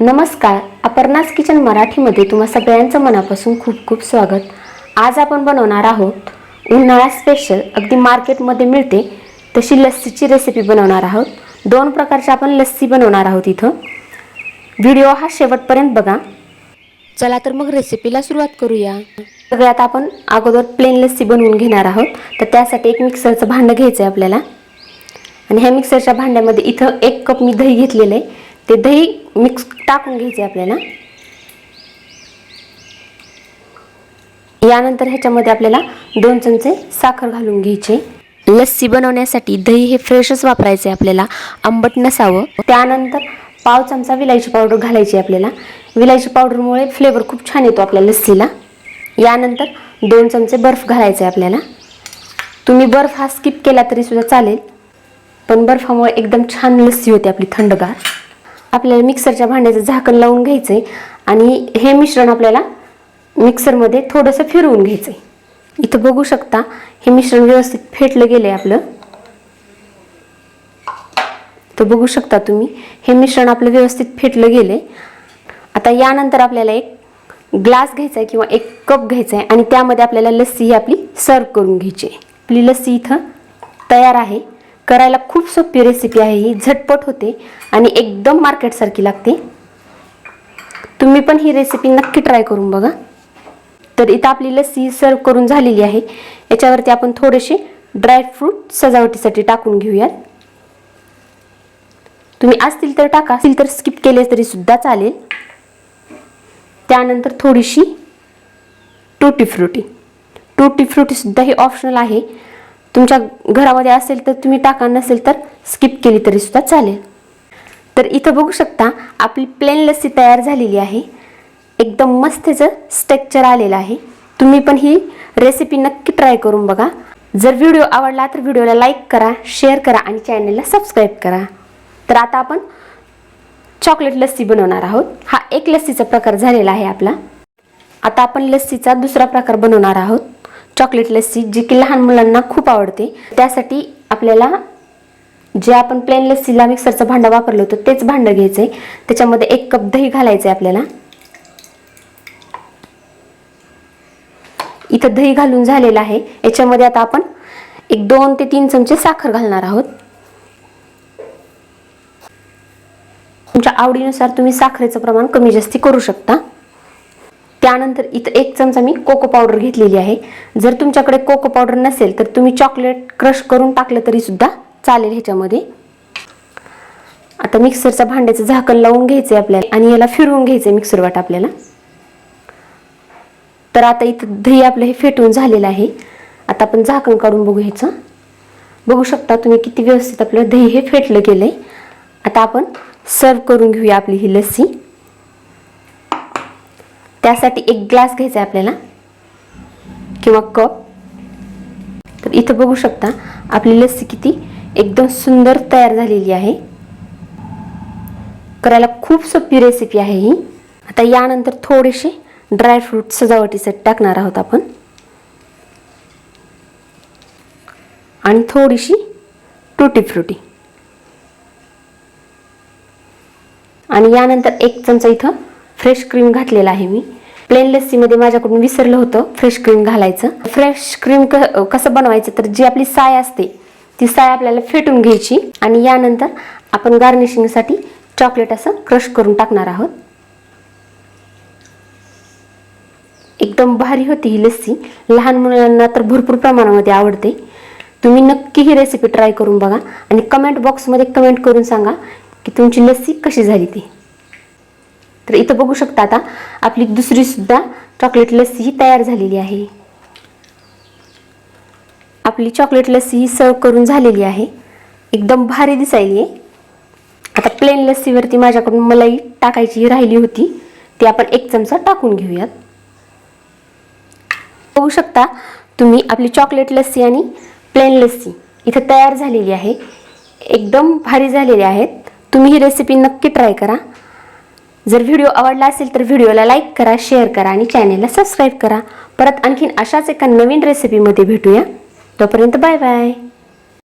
नमस्कार अपर्णास किचन मराठीमध्ये तुम्हा सगळ्यांचं मनापासून खूप खूप स्वागत. आज आपण बनवणार आहोत उन्हाळा स्पेशल अगदी मार्केटमध्ये मिळते तशी लस्सीची रेसिपी बनवणार आहोत. दोन प्रकारची आपण लस्सी बनवणार आहोत इथं. व्हिडिओ हा शेवटपर्यंत बघा. चला तर मग रेसिपीला सुरुवात करूया. सगळ्यात आपण अगोदर प्लेन लस्सी बनवून घेणार आहोत. तर त्यासाठी एक मिक्सरचं भांडं घ्यायचं आहे आपल्याला. आणि ह्या मिक्सरच्या भांड्यामध्ये इथं एक कप मी दही घेतलेलं आहे. ते दही मिक्स टाकून घ्यायचे आपल्याला. यानंतर ह्याच्यामध्ये आपल्याला दोन चमचे साखर घालून घ्यायचे. लस्सी बनवण्यासाठी दही हे फ्रेशच वापरायचे आपल्याला. आंबट नसावं. त्यानंतर पाव चमचा विलायची पावडर घालायची आपल्याला. विलायची पावडरमुळे फ्लेवर खूप छान येतो आपल्या लस्सीला. यानंतर दोन चमचे बर्फ घालायचे आपल्याला. तुम्ही बर्फ हा स्किप केला तरी सुद्धा चालेल. पण बर्फामुळे एकदम छान लस्सी होते आपली थंडगार. आपल्याला मिक्सरच्या भांड्याचं झाकण लावून घ्यायचं आहे आणि हे मिश्रण आपल्याला मिक्सरमध्ये थोडंसं फिरवून घ्यायचं आहे इथं बघू शकता हे मिश्रण व्यवस्थित फेटलं गेलं आहे आपलं. तर बघू शकता तुम्ही हे मिश्रण आपलं व्यवस्थित फेटलं गेलं आहे आता यानंतर आपल्याला एक ग्लास घ्यायचा आहे किंवा एक कप घ्यायचा आहे आणि त्यामध्ये आपल्याला लस्सी ही आपली सर्व करून घ्यायची आहे. आपली लस्सी इथं तयार आहे. करायला खूप सोपी रेसिपी आहे ही झटपट होते आणि एकदम मार्केटसारखी लागते. तुम्ही पण ही रेसिपी नक्की ट्राय करून बघा. तर इथं आपली लस्सी सर्व करून झालेली आहे. याच्यावरती आपण थोडेसे ड्रायफ्रूट सजावटीसाठी टाकून घेऊयात. तुम्ही असतील तर टाका असतील तर स्किप केले तरी सुद्धा चालेल. त्यानंतर थोडीशी टोटी फ्रुटी टोटी फ्रुटी सुद्धा ही ऑप्शनल आहे. तुमच्या घरामध्ये असेल तर तुम्ही टाका नसेल तर स्किप केली तरी सुद्धा चालेल. तर इथं बघू शकता आपली प्लेन लस्सी तयार झालेली आहे. एकदम मस्त त्याचं स्ट्रक्चर आलेलं आहे. तुम्ही पण ही रेसिपी नक्की ट्राय करून बघा. जर व्हिडिओ आवडला तर व्हिडिओला लाईक करा शेअर करा आणि चॅनलला सबस्क्राईब करा. तर आता आपण चॉकलेट लस्सी बनवणार आहोत. हा एक लस्सीचा प्रकार झालेला आहे आपला. आता आपण लस्सीचा दुसरा प्रकार बनवणार आहोत. चॉकलेट लस्सी जी की लहान मुलांना खूप आवडते त्यासाठी आपल्याला जे आपण प्लेन लस्सीला मिक्सरचं भांडं वापरलं होतं तेच भांडं घ्यायचं आहे त्याच्यामध्ये एक कप दही घालायचं आहे आपल्याला. इथं दही घालून झालेलं आहे. याच्यामध्ये आता आपण एक दोन ते तीन चमचे साखर घालणार आहोत. तुमच्या आवडीनुसार तुम्ही साखरेचं प्रमाण कमी जास्ती करू शकता. त्यानंतर इथं एक चमचा मी कोको पावडर घेतलेली आहे. जर तुमच्याकडे कोको पावडर नसेल तर तुम्ही चॉकलेट क्रश करून टाकलं तरी सुद्धा चालेल ह्याच्यामध्ये. आता मिक्सरच्या भांड्याचं झाकण लावून घ्यायचं आहे आपल्याला आणि याला फिरवून घ्यायचं आहे मिक्सर वाट आपल्याला. तर आता इथं दही आपलं हे फेटून झालेलं आहे. आता आपण झाकण काढून बघू ह्याचं. बघू शकता तुम्ही किती व्यवस्थित आपलं दही हे फेटलं गेलं आहे आता आपण सर्व करून घेऊया आपली ही लस्सी. त्यासाठी एक ग्लास घ्यायचा आहे आपल्याला. किंवा कप. तर इथं बघू शकता आपली लस्सी किती एकदम सुंदर तयार झालेली आहे. करायला खूप सोपी रेसिपी आहे ही. आता यानंतर थोडेसे ड्रायफ्रूट सजावटीसाठी टाकणार आहोत आपण. आणि थोडीशी टुटी फ्रुटी आणि यानंतर एक चमचा इथं फ्रेश क्रीम घातलेला आहे मी. प्लेन लस्सीमध्ये माझ्याकडून विसरलं होतं फ्रेश क्रीम घालायचं. फ्रेश क्रीम क कसं बनवायचं तर जी आपली साय असते ती साय आपल्याला फेटून घ्यायची आणि यानंतर आपण गार्निशिंगसाठी चॉकलेट असं क्रश करून टाकणार आहोत. एकदम भारी होती ही लस्सी. लहान मुलांना तर भरपूर प्रमाणामध्ये आवडते. तुम्ही नक्की ही रेसिपी ट्राय करून बघा आणि कमेंट बॉक्समध्ये कमेंट करून सांगा की तुमची लस्सी कशी झाली ती. तर इथं बघू शकता आता आपली दुसरी सुद्धा चॉकलेट लस्सी ही तयार झालेली आहे. आपली चॉकलेट लस्सी ही सर्व करून झालेली आहे. एकदम भारी दिसायली आहे. आता प्लेन लस्सीवरती माझ्याकडून मलाई टाकायची राहिली होती. ती आपण एक चमचा टाकून घेऊयात. बघू शकता तुम्ही आपली चॉकलेट लस्सी आणि प्लेन लस्सी इथं तयार झालेली आहे. एकदम भारी झालेली आहेत. तुम्ही ही रेसिपी नक्की ट्राय करा. जर व्हिडिओ आवडला असेल तर व्हिडिओला लाईक करा शेअर करा आणि चॅनेलला सबस्क्राईब करा. परत आणखीन अशाच एका नवीन रेसिपीमध्ये भेटूया. तोपर्यंत बाय बाय.